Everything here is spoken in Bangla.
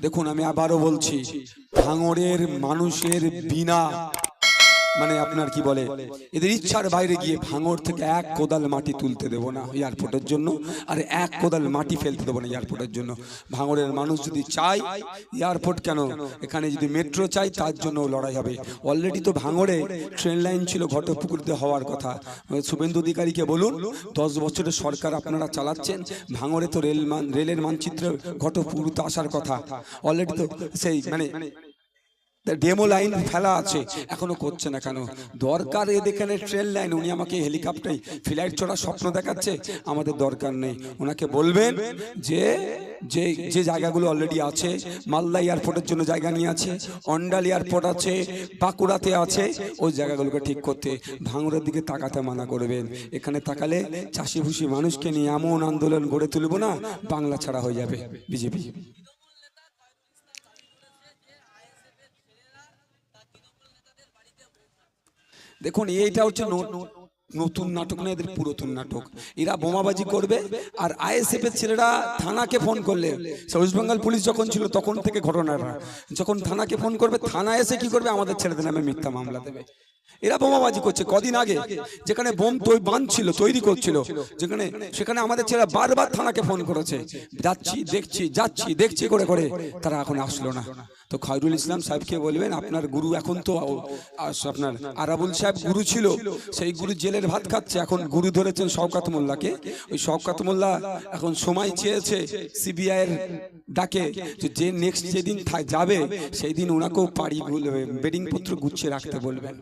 দেখুন আমি আবারও বলছি ভাঙড়ের মানুষের বিনা মানে আপনার কি বলে, এদের ইচ্ছার বাইরে গিয়ে ভাঙর থেকে এক কোদাল মাটি তুলতে দেবো না এয়ারপোর্টের জন্য, আর এক কোদাল মাটি ফেলতে দেবো না এয়ারপোর্টের জন্য। ভাঙরের মানুষ যদি চায়, এয়ারপোর্ট কেন? এখানে যদি মেট্রো চাই তার জন্য লড়াই হবে। অলরেডি তো ভাঙরে ট্রেন লাইন ছিল ঘটপুকুরতে হওয়ার কথা। শুভেন্দু অধিকারীকে বলুন, দশ বছরের সরকার আপনারা চালাচ্ছেন ভাঙরে তো রেল মান, রেলের মানচিত্র ঘটপুকুরতে আসার কথা। অলরেডি তো সেই মানে ডেমো লাইন ফেলা আছে। এখনও করছে না কেন? দরকার এদের এখানে ট্রেন লাইন উনি আমাকে হেলিকপ্টারে ফ্লাইট চড়ার স্বপ্ন দেখাচ্ছে। আমাদের দরকার নেই। ওনাকে বলবেন যে যে যে জায়গাগুলো অলরেডি আছে, মালদা এয়ারপোর্টের জন্য জায়গা নিয়ে আছে, অন্ডাল এয়ারপোর্ট আছে, বাঁকুড়াতে আছে, ওই জায়গাগুলোকে ঠিক করতে। ভাঙড়ের দিকে তাকাতে মানা করবেন। এখানে তাকালে চাষিভুষি মানুষকে নিয়ে এমন আন্দোলন গড়ে তুলব না, বাংলা ছাড়া হয়ে যাবে। বিজেপি। দেখুন এইটা হচ্ছে নতুন নাটক না এদের পুরাতন নাটক? এরা বোমাবাজি করবে আর আইএসএফ এর ছেলেরা থানাকে ফোন করলে। ওয়েস্ট বেঙ্গল পুলিশ যখন ছিল তখন থেকে ঘটনাটা। যখন থানাকে ফোন করবে থানা এসে কি করবে? আমাদের ছেলেদের নামে মিথ্যা মামলা দেবে। এরা বোমাবাজি করছে। কদিন আগে যেখানে বোম তৈ বাঁধছিল, তৈরি করছিল, যেখানে সেখানে আমাদের ছেলেরা বারবার থানাকে ফোন করেছে। যাচ্ছি, দেখছি যাচ্ছি, দেখছি করে করে। তারা এখন আসলো না। তো খয়রুল ইসলাম সাহেবকে বলবেন, আপনার গুরু এখন তো আপনার আরাবুল সাহেব গুরু ছিল। সেই গুরু জেলের ভাত খাচ্ছে। এখন গুরু ধরেছেন শওকাত মোল্লাকে। ওই শওকাত মোল্লা এখন সময় চেয়েছে সিবিআই এর ডাকে যে- নেক্সট যেদিন যাবে সেই দিন ওনাকেও পাড়ি বেডিং পত্র গুছিয়ে রাখতে বলবেন।